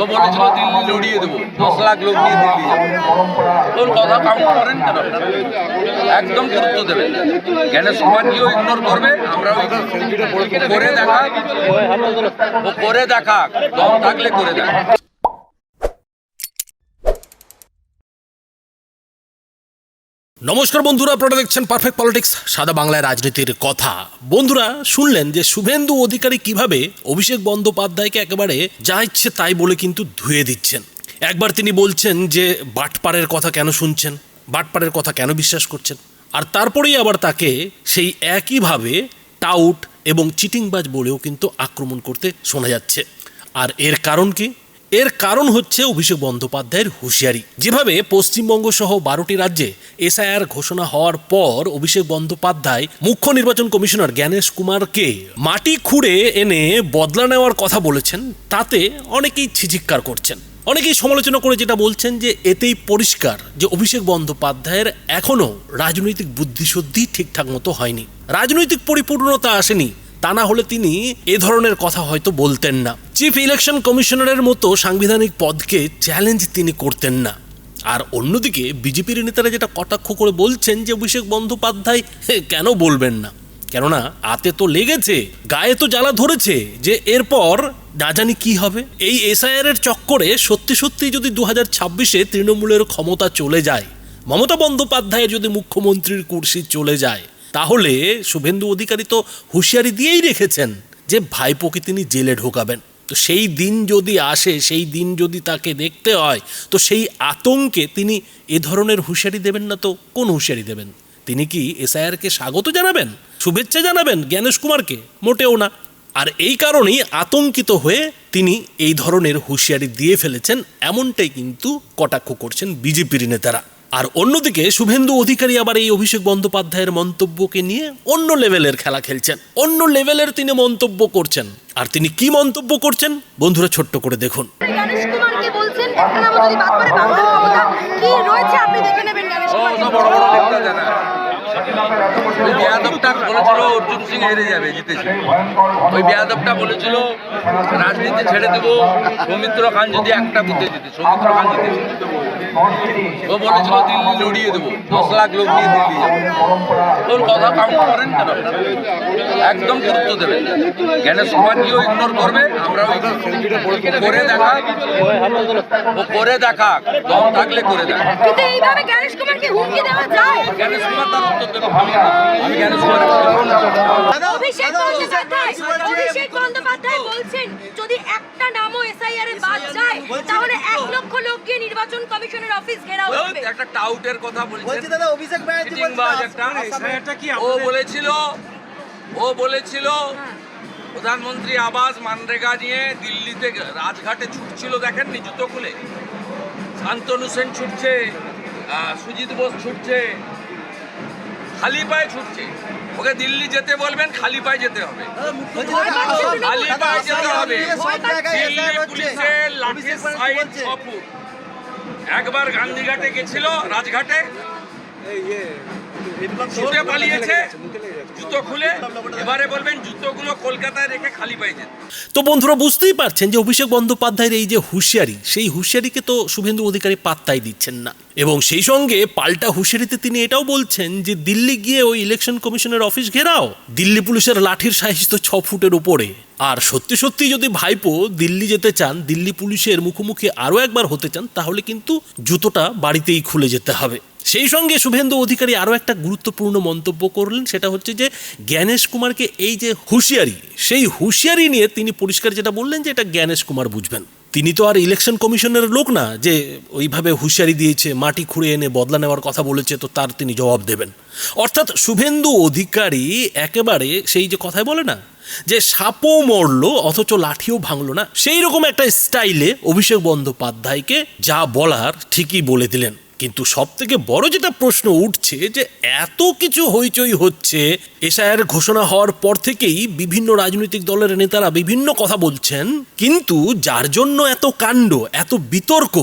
ও বলেছিল দিল্লি লড়িয়ে দেবো। দশ লাখ লোক নিয়ে দিল্লি। ওর কথা কাউন্ট করেন কেন একদম গুরুত্ব দেবেন। জ্ঞানের সমাজকেও ইগনোর করবে, আমরা করে দেখা। ও করে দেখা, দম থাকলে করে দেখা। নমস্কার বন্ধুরা, আপনারা দেখছেন পারফেক্ট পলিটিক্স সাদা বাংলায় রাজনীতির কথা। বন্ধুরা, শুনলেন যে শুভেন্দু অধিকারী কীভাবে অভিষেক বন্দ্যোপাধ্যায়কে একেবারে যা ইচ্ছে তাই বলে কিন্তু ধুয়ে দিচ্ছেন। একবার তিনি বলছেন যে বাটপাড়ের কথা কেন শুনছেন? বাটপাড়ের কথা কেন বিশ্বাস করছেন? আর তারপরেই আবার তাকে সেই একইভাবে টাউট এবং চিটিংবাজ বলেও কিন্তু আক্রমণ করতে শোনা যাচ্ছে। আর এর কারণ কি? এর কারণ হচ্ছে অভিষেক বন্দ্যোপাধ্যায়ের হুঁশিয়ারি। যেভাবে পশ্চিমবঙ্গ সহ বারোটি রাজ্যে এসআইআর ঘোষণা হওয়ার পর অভিষেক বন্দ্যোপাধ্যায় মুখ্য নির্বাচন কমিশনার জ্ঞানেশ কুমারকে মাটি খুঁড়ে এনে বদলা নেওয়ার কথা বলেছেন, তাতে অনেকেই ছিচিক্কার করছেন। অনেকেই সমালোচনা করে যেটা বলছেন যে এতেই পরিষ্কার যে অভিষেক বন্দ্যোপাধ্যায়ের এখনও রাজনৈতিক বুদ্ধিশুদ্ধি ঠিকঠাক মতো হয়নি। রাজনৈতিক পরিপূর্ণতা আসেনি তা না হলে তিনি এ ধরনের কথা হয়তো বলতেন না। চিফ ইলেকশন কমিশনারের মতো সাংবিধানিক পদকে চ্যালেঞ্জ তিনি করতেন না। আর অন্যদিকে বিজেপির নেতারা যেটা কটাক্ষ করে বলছেন যে অভিষেক বন্দ্যোপাধ্যায় কেন বলবেন না? কেননা আতে তো লেগেছে, গায়ে তো জ্বালা ধরেছে যে এরপর না জানি কি হবে। এই এসআইআর এর চক্করে সত্যি সত্যি যদি দু হাজার ছাব্বিশে তৃণমূলের ক্ষমতা চলে যায়, মমতা বন্দ্যোপাধ্যায়ের যদি মুখ্যমন্ত্রীর কুর্সি চলে যায় তাহলে শুভেন্দু অধিকারী তো হুঁশিয়ারি দিয়েই রেখেছেন যে ভাইপোকে তিনি জেলে ঢোকাবেন। তো সেই দিন যদি আসে, সেই দিন যদি তাকে দেখতে হয়, তো সেই আতঙ্কে তিনি এ ধরনের হুঁশিয়ারি দেবেন না তো কোন হুঁশিয়ারি দেবেন? তিনি কি এসআইআরকে স্বাগত জানাবেন? শুভেচ্ছা জানাবেন জ্ঞানেশ কুমারকে? মোটেও না। আর এই কারণেই আতঙ্কিত হয়ে তিনি এই ধরনের হুঁশিয়ারি দিয়ে ফেলেছেন, এমনটাই কিন্তু কটাক্ষ করছেন বিজেপির নেতারা। আর অন্যদিকে শুভেন্দু অধিকারী আবার এই অভিষেক বন্দ্যোপাধ্যায়ের মন্তব্যকে নিয়ে অন্য লেভেলের খেলা খেলছেন। অন্য লেভেলের তিনি মন্তব্য করছেন। আর তিনি কি মন্তব্য করছেন? বন্ধুরা ছোট্ট করে দেখুন। বলছেন গণেশ ওই বিয়াদবটা বলেছিল অর্জুন সিং হেরে যাবে জিতেছে। ওই বিয়াদবটা বলেছিল রাজনীতি ছেড়ে দেবো সৌমিত্র খান যদি একটা বুথে জিতে সৌমিত্র খান জিতেছে। ও বলেছিল দিল্লি লড়িয়ে দেবো দশ লাখ লোক নিয়ে দিল্লি যাব। ওর কথা কাউন্ট করেন কেন? একদম গুরুত্ব দেবেন। জ্ঞানের সমাজকেও ইগনোর করবে আমরা করে দেখা। ও করে দেখা দম থাকলে করে দেখা। কিন্তু এইভাবে গণেশ কুমারকে হুমকি দেওয়া যায়? জ্ঞানেশ কুমার তার উত্তর দেবে আমি আমি জ্ঞানেশ অভিষেক বন্দ্যোপাধ্যায় বলছেন যদি একটা নামও এসআইআর এ বাদ যায় তাহলে এক লক্ষ লোক গিয়ে নির্বাচন কমিশনের অফিস ঘেরাও একটা টাউটের কথা বলছেন। দাদা অভিষেক ব্যানার্জি চিটিংবাজ ও বলেছিল ও বলেছিল প্রধানমন্ত্রী আবাস মানরেগা নিয়ে দিল্লিতে রাজঘাটে ছুটছিল দেখেননি জুতো খুলে? শান্তনু সেন ছুটছে সুজিত বোস ছুটছে খালি পায়ে ছুটছে। ওকে দিল্লি যেতে বলবেন খালি পায়ে যেতে হবে। খালি পায়ে যেতে হবে। দিল্লি পুলিশের লাঠির সাইজ ছ ফুট একবার গান্ধীঘাটে গেছিল রাজঘাটে। ছুটে পালিয়েছে, জুতো খুলে এবারে বলবেন জুতোগুলো কলকাতায় রেখে খালি যেতে তো বন্ধুরা, বুঝতেই পারছেন যে অভিষেক বন্দ্যোপাধ্যায়ের এই যে হুঁশিয়ারি, সেই হুঁশিয়ারিকে তো শুভেন্দু অধিকারী পাত্তাই দিচ্ছেন না। এবং সেই সঙ্গে পাল্টা হুঁশিয়ারিতে তিনি এটাও বলছেন যে দিল্লি গিয়ে ওই ইলেকশন কমিশনের অফিস ঘেরাও, দিল্লি পুলিশের লাঠির সাইজ তো ছ ফুটের উপরে। আর সত্যি সত্যি যদি ভাইপো দিল্লি যেতে চান, দিল্লি পুলিশের মুখোমুখি আরও একবার হতে চান, তাহলে কিন্তু জুতোটা বাড়িতেই খুলে যেতে হবে। সেই সঙ্গে শুভেন্দু অধিকারী আরও একটা গুরুত্বপূর্ণ মন্তব্য করলেন, সেটা হচ্ছে যে জ্ঞানেশ কুমারকে এই যে হুঁশিয়ারি, সেই হুঁশিয়ারি নিয়ে তিনি পরিষ্কার যেটা বললেন যে এটা জ্ঞানেশ কুমার বুঝবেন। তিনি তো আর ইলেকশন কমিশনের লোক না যে ওইভাবে হুঁশিয়ারি দিয়েছে, মাটি খুঁড়ে এনে বদলা নেওয়ার কথা বলেছে, তো তার তিনি জবাব দেবেন। অর্থাৎ শুভেন্দু অধিকারী একেবারে সেই যে কথায় বলে না, যে সাপও মরলো, অথচ লাঠিও ভাঙলো না সেই রকম একটা স্টাইলে অভিষেক বন্দ্যোপাধ্যায়কে যা বলার ঠিকই বলে দিলেন। কিন্তু সব থেকে বড় যেটা প্রশ্ন উঠছে যে এত কিছু হইচই হচ্ছে, এসআইআর ঘোষণা হওয়ার পর থেকেই বিভিন্ন রাজনৈতিক দলের নেতারা বিভিন্ন কথা বলছেন, কিন্তু যার জন্য এত কাণ্ড, এত বিতর্ক,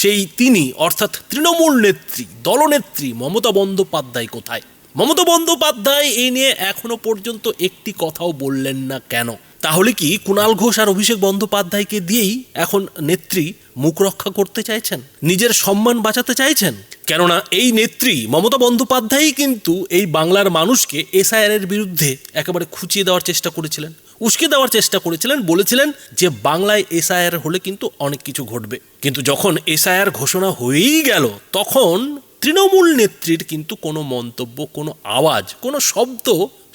সেই তিনি, অর্থাৎ তৃণমূল নেত্রী, দলনেত্রী মমতা বন্দ্যোপাধ্যায় কোথায়? মমতা বন্দ্যোপাধ্যায় এই নিয়ে এখনও পর্যন্ত একটি কথাও বললেন না কেন? তাহলে কি কুণাল ঘোষ আর অভিষেক বন্দ্যোপাধ্যায়কে দিয়েই এখন নেত্রী মুখ রক্ষা করতে চাইছেন? নিজের সম্মান বাঁচাতে চাইছেন? কেননা এই নেত্রী মমতা বন্দ্যোপাধ্যায়ই কিন্তু এই বাংলার মানুষকে এসআইআর এর বিরুদ্ধে একেবারে খুঁচিয়ে দেওয়ার চেষ্টা করেছিলেন, উস্কে দেওয়ার চেষ্টা করেছিলেন, বলেছিলেন যে বাংলায় এসআইআর হলে কিন্তু অনেক কিছু ঘটবে। কিন্তু যখন এসআইআর ঘোষণা হয়েই গেল, তখন তৃণমূল নেত্রীর কিন্তু কোনো মন্তব্য, কোনো আওয়াজ, কোনো শব্দ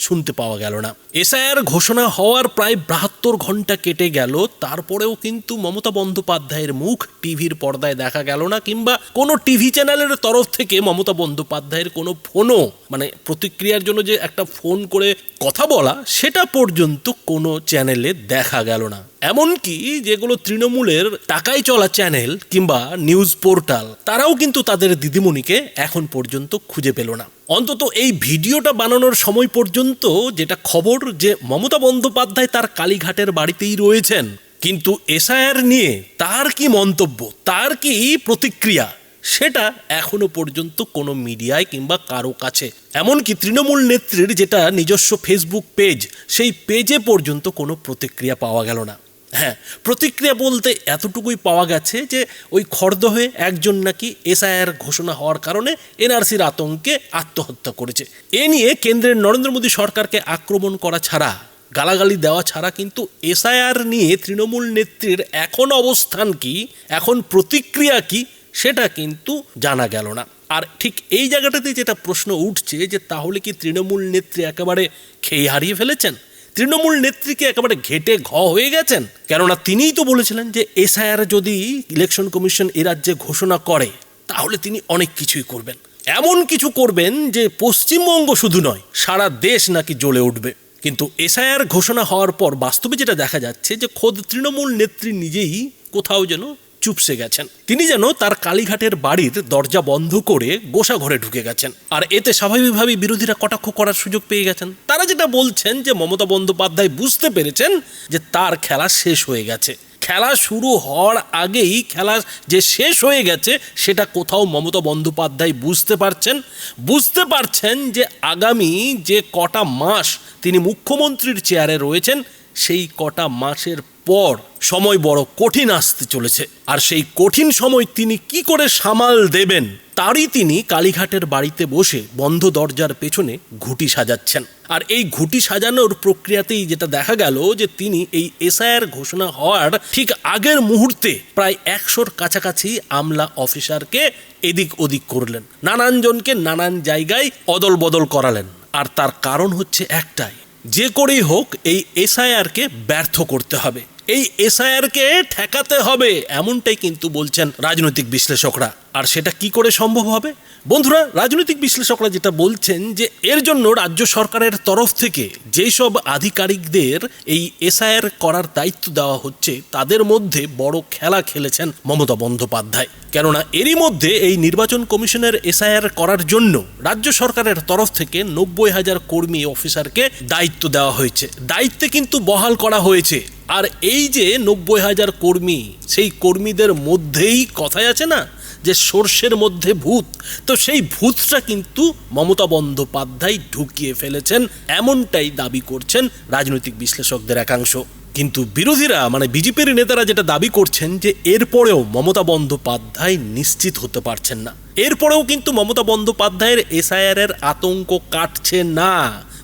শুনতে পাওয়া গেল না। এসআইআর ঘোষণা হওয়ার প্রায় বাহাত্তর ঘণ্টা কেটে গেল, তারপরেও কিন্তু মমতা বন্দ্যোপাধ্যায়ের মুখ টিভির পর্দায় দেখা গেল না, কিংবা কোনো টিভি চ্যানেলের তরফ থেকে মমতা বন্দ্যোপাধ্যায়ের কোনো ফোনও মানে প্রতিক্রিয়ার জন্য যে একটা ফোন করে কথা বলা, সেটা পর্যন্ত কোনো চ্যানেলে দেখা গেল না। এমনকি যেগুলো তৃণমূলের টাকায় চলা চ্যানেল কিংবা নিউজ পোর্টাল, তারাও কিন্তু তাদের দিদিমণিকে এখন পর্যন্ত খুঁজে পেল না। অন্তত এই ভিডিওটা বানানোর সময় পর্যন্ত যেটা খবর যে মমতা বন্দ্যোপাধ্যায় তার কালীঘাটের বাড়িতেই রয়েছেন, কিন্তু এসআইআর নিয়ে তার কি মন্তব্য, তার কি প্রতিক্রিয়া, সেটা এখনও পর্যন্ত কোনো মিডিয়ায় কিংবা কারও কাছে। এমনকি তৃণমূল নেত্রীর যেটা নিজস্ব ফেসবুক পেজ সেই পেজে পর্যন্ত কোনো প্রতিক্রিয়া পাওয়া গেল না। হ্যাঁ প্রতিক্রিয়া বলতে এতটুকুই পাওয়া গেছে যে ওই খর্দ হয়ে একজন নাকি এসআইআর ঘোষণা হওয়ার কারণে এনআরসির আতঙ্কে আত্মহত্যা করেছে। এ নিয়ে কেন্দ্রের নরেন্দ্র মোদী সরকারকে আক্রমণ করা ছাড়া, গালাগালি দেওয়া ছাড়া কিন্তু এসআইআর নিয়ে তৃণমূল নেত্রীর এখন অবস্থান কি, এখন প্রতিক্রিয়া কি, সেটা কিন্তু জানা গেল না। আর ঠিক এই জায়গাটাতে যেটা প্রশ্ন উঠছে যে তাহলে কি তৃণমূল নেত্রী একেবারে খেয়ে হারিয়ে ফেলেছেন? তৃণমূল নেত্রীকে একেবারে ঘেটে ঘ হয়ে গেছেন? কেননা তিনিই তো বলেছিলেন যে এসআইআর যদি ইলেকশন কমিশন এ রাজ্যে ঘোষণা করে, তাহলে তিনি অনেক কিছুই করবেন। এমন কিছু করবেন যে পশ্চিমবঙ্গ শুধু নয়, সারা দেশ নাকি জ্বলে উঠবে। কিন্তু এসআইআর ঘোষণা হওয়ার পর বাস্তবে যেটা দেখা যাচ্ছে যে খোদ তৃণমূল নেত্রী নিজেই কোথাও যেন চুপসে গেছেন। তিনি যেন তার কালীঘাটের বাড়ির দরজা বন্ধ করে গোসা ঘরে ঢুকে গেছেন। আর এতে স্বাভাবিকভাবেই বিরোধীরা কটাক্ষ করার সুযোগ পেয়ে গেছেন। তারা যেটা বলছেন যে মমতা বন্দ্যোপাধ্যায় বুঝতে পেরেছেন যে তার খেলা শেষ হয়ে গেছে। খেলা শুরু হওয়ার আগেই খেলা যে শেষ হয়ে গেছে, সেটা কোথাও মমতা বন্দ্যোপাধ্যায় বুঝতে পারছেন। বুঝতে পারছেন যে আগামী যে কটা মাস তিনি মুখ্যমন্ত্রীর চেয়ারে রয়েছেন সেই কটা মাসের পর সময় বড় কঠিন আসতে চলেছে। আর সেই কঠিন সময় তিনি কি করে সামাল দেবেন, তারই তিনি কালীঘাটের বাড়িতে বসে বন্ধ দরজার পেছনে ঘুটি সাজাচ্ছেন। আর এই ঘুটি সাজানোর প্রক্রিয়াতেই যেটা দেখা গেল যে তিনি এই এসআইআর ঘোষণা হওয়ার ঠিক আগের মুহূর্তে প্রায় একশোর কাছাকাছি আমলা অফিসারকে এদিক ওদিক করলেন। নানান জনকে নানান জায়গায় অদল বদল করালেন। আর তার কারণ হচ্ছে একটাই যে করেই হোক, এই এসআইআরকে ব্যর্থ করতে হবে। এই এসআইআরকে ঠেকাতে হবে, এমনটাই কিন্তু বলছেন রাজনৈতিক বিশ্লেষকরা। আর সেটা কি করে সম্ভব হবে? বন্ধুরা, রাজনৈতিক বিশ্লেষকরা যেটা বলছেন যে এর জন্য রাজ্য সরকারের তরফ থেকে যেই সব আধিকারিকদের এই এসআইআর করার দায়িত্ব দেওয়া হচ্ছে, তাদের মধ্যে বড় খেলা খেলেছেন মমতা বন্দ্যোপাধ্যায়। কেননা এরই মধ্যে এই নির্বাচন কমিশনের এসআইআর করার জন্য রাজ্য সরকারের তরফ থেকে নব্বই হাজার কর্মী অফিসারকে দায়িত্ব দেওয়া হয়েছে। দায়িত্বে কিন্তু বহাল করা হয়েছে। আর এই যে নব্বই হাজার কর্মী, সেই কর্মীদের মধ্যেই কথাই আছে না? যে সর্ষের মধ্যে ভূত, তো সেই ভূতটা কিন্তু মমতা বন্দ্যোপাধ্যায় ঢুকিয়ে ফেলেছেন, এমনটাই দাবি করছেন রাজনৈতিক বিশ্লেষকদের একাংশ। কিন্তু বিরোধীরা মানে বিজেপির নেতারা যেটা দাবি করছেন যে এরপরেও মমতা বন্দ্যোপাধ্যায় নিশ্চিত হতে পারছেন না। এরপরেও কিন্তু মমতা বন্দ্যোপাধ্যায়ের এসআইআর এর আতঙ্ক কাটছে না।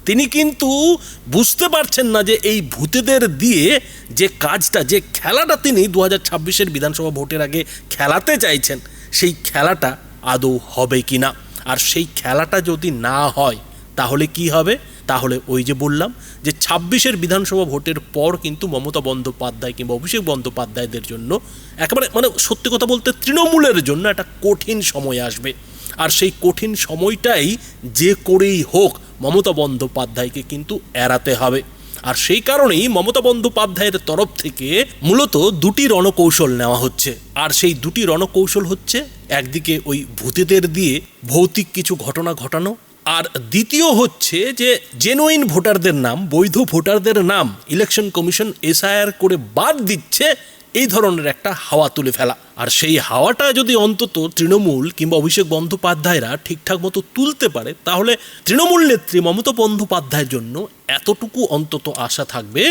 তিনি কিন্তু বুঝতে পারছেন না যে এই ভূতেদের দিয়ে যে কাজটা, যে খেলাটা তিনি দু হাজার ছাব্বিশের বিধানসভা ভোটের আগে খেলাতে চাইছেন সেই খেলাটা আদৌ হবে কি না? আর সেই খেলাটা যদি না হয়, তাহলে কি হবে? তাহলে ওই যে বললাম যে ছাব্বিশের বিধানসভা ভোটের পর কিন্তু মমতা বন্দ্যোপাধ্যায় কিংবা অভিষেক বন্দ্যোপাধ্যায়দের জন্য একেবারে মানে সত্যি কথা বলতে তৃণমূলের জন্য একটা কঠিন সময় আসবে। আর সেই কঠিন সময়টাই যে করেই হোক মমতা বন্দ্যোপাধ্যায়কে কিন্তু এড়াতে হবে। আর সেই কারণেই মমতা বন্দ্যোপাধ্যায়ের তরফ থেকে মূলত দুটি রণকৌশল নেওয়া হচ্ছে। আর সেই দুটি রণকৌশল হচ্ছে একদিকে ওই ভূতেদের দিয়ে ভৌতিক কিছু ঘটনা ঘটানো, আর দ্বিতীয় হচ্ছে যে জেনুইন ভোটারদের নাম, বৈধ ভোটারদের নাম ইলেকশন কমিশন এসআইআর করে বাদ দিচ্ছে এই ধরনের একটা হাওয়া তুলে ফেলা। আর সেই হাওয়াটা যদি অন্তত তৃণমূল কিংবা অভিষেক বন্দ্যোপাধ্যায়রা ঠিকঠাক মতো তুলতে পারে, তাহলে তৃণমূল নেত্রী মমতা বন্দ্যোপাধ্যায়ের জন্য এতটুকু অন্তত আশা থাকবে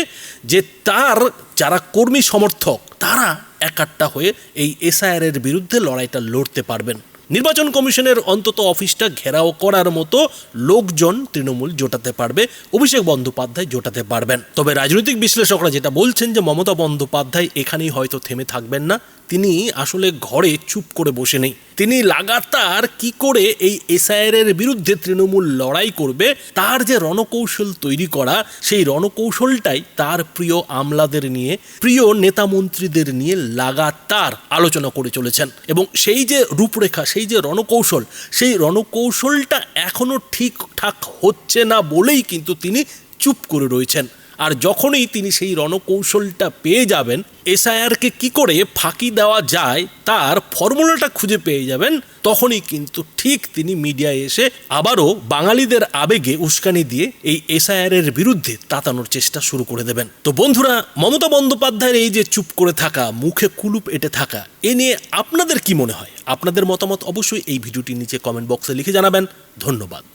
যে তার যারা কর্মী সমর্থক, তারা একাট্টা হয়ে এই এসআইআর এর বিরুদ্ধে লড়াইটা লড়তে পারবেন। নির্বাচন কমিশনের অন্তত অফিসটা ঘেরাও করার মতো লোকজন তৃণমূল জোটাতে পারবে, অভিষেক বন্দ্যোপাধ্যায় জোটাতে পারবেন। তবে রাজনৈতিক বিশ্লেষকরা যেটা বলছেন যে মমতা বন্দ্যোপাধ্যায় এখানেই হয়তো থেমে থাকবেন না তিনি আসলে ঘরে চুপ করে বসে নেই। তিনি লাগাতার কি করে এই এসআইআর এর বিরুদ্ধে তৃণমূল লড়াই করবে, তার যে রণকৌশল তৈরি করা, সেই রণকৌশলটাই তার প্রিয় আমলাদের নিয়ে, প্রিয় নেতা মন্ত্রীদের নিয়ে লাগাতার আলোচনা করে চলেছেন। এবং সেই যে রূপরেখা, সেই যে রণকৌশল, সেই রণকৌশলটা এখনও ঠিকঠাক হচ্ছে না বলেই কিন্তু তিনি চুপ করে রয়েছেন। আর যখনই তিনি সেই রণকৌশলটা পেয়ে যাবেন, এসআইআরকে কি করে ফাঁকি দেওয়া যায়, তার ফর্মুলাটা খুঁজে পেয়ে যাবেন, তখনই কিন্তু ঠিক তিনি মিডিয়ায় এসে আবারও বাঙালিদের আবেগে উস্কানি দিয়ে এই এসআইআর এর বিরুদ্ধে তাতানোর চেষ্টা শুরু করে দেবেন। তো বন্ধুরা, মমতা বন্দ্যোপাধ্যায়ের এই যে চুপ করে থাকা, মুখে কুলুপ এটে থাকা, এ নিয়ে আপনাদের কি মনে হয়? আপনাদের মতামত অবশ্যই এই ভিডিওটির নিচে কমেন্ট বক্সে লিখে জানাবেন। ধন্যবাদ।